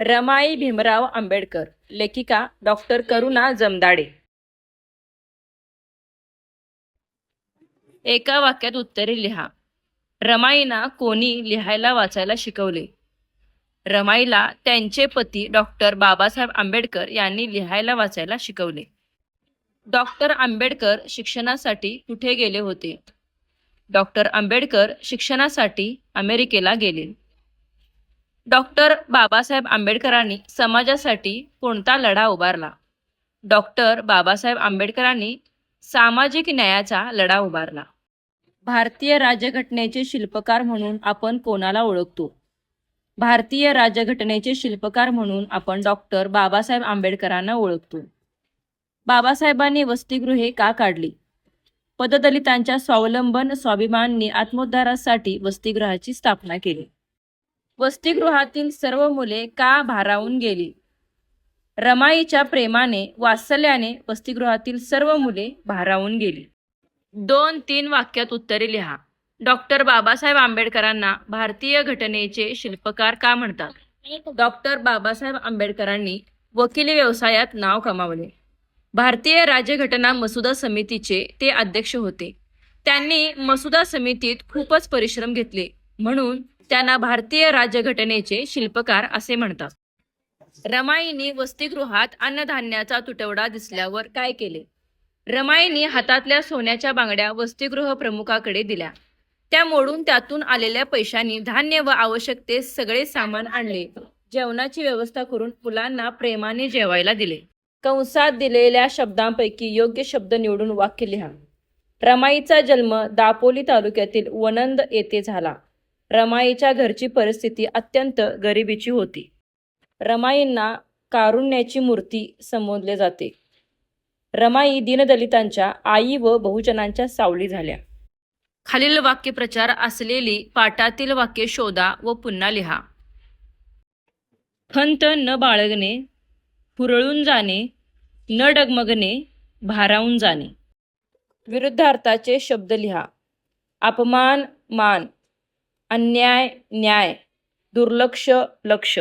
रमाई भीमराव आंबेडकर. लेखिका डॉक्टर करुणा जमदाडे. एका वाक्यात उत्तरे लिहा. रमाईना कोणी लिहायला वाचायला शिकवले? रमाईला त्यांचे पती डॉक्टर बाबासाहेब आंबेडकर यांनी लिहायला वाचायला शिकवले. डॉक्टर आंबेडकर शिक्षणासाठी कुठे गेले होते? डॉक्टर आंबेडकर शिक्षणासाठी अमेरिकेला गेले. डॉक्टर बाबासाहेब आंबेडकरांनी समाजासाठी कोणता लढा उभारला? डॉक्टर बाबासाहेब आंबेडकरांनी सामाजिक न्यायाचा लढा उभारला. भारतीय राज्यघटनेचे शिल्पकार म्हणून आपण कोणाला ओळखतो? भारतीय राज्यघटनेचे शिल्पकार म्हणून आपण डॉक्टर बाबासाहेब आंबेडकरांना ओळखतो. बाबासाहेबांनी वसतिगृहे का काढली? पददलितांच्या स्वावलंबन स्वाभिमानने आत्मोद्धारासाठी वसतिगृहाची स्थापना केली. वसतिगृहातील सर्व मुले का भारावून गेली? रमाईच्या प्रेमाने वात्सल्याने वसतिगृहातील सर्व मुले भारावून गेली. दोन तीन वाक्यात उत्तरे लिहा. डॉक्टर बाबासाहेब आंबेडकरांना भारतीय घटनेचे शिल्पकार का म्हणतात? डॉक्टर बाबासाहेब आंबेडकरांनी वकिली व्यवसायात नाव कमावले. भारतीय राज्यघटना मसुदा समितीचे ते अध्यक्ष होते. त्यांनी मसुदा समितीत खूपच परिश्रम घेतले. म्हणून त्यांना भारतीय राज्यघटनेचे शिल्पकार असे म्हणतात. रमाईने वसतिगृहात अन्नधान्याचा तुटवडा दिसल्यावर काय केले? रमाईने हातातल्या सोन्याच्या बांगड्या वसतिगृह प्रमुखाकडे दिल्या. त्या मोडून त्यातून आलेल्या पैशांनी धान्य व आवश्यक ते सगळे सामान आणले. जेवणाची व्यवस्था करून मुलांना प्रेमाने जेवायला दिले. कंसात दिलेल्या शब्दांपैकी योग्य शब्द निवडून वाक्य लिहा. रमाईचा जन्म दापोली तालुक्यातील वनंद येथे झाला. रमाईच्या घरची परिस्थिती अत्यंत गरिबीची होती. रमाईंना कारुण्याची मूर्ती संबोधले जाते. रमाई दीनदलितांच्या आई व बहुजनांच्या सावली झाल्या. खालील वाक्यप्रचार असलेली पाठातील वाक्य शोधा व पुन्हा लिहा. खंत न बाळगणे हुरळून जाणे न डगमगणे भारावून जाणे. विरुद्धार्थाचे शब्द लिहा. अपमान मान अन्याय न्याय दुर्लक्ष लक्ष.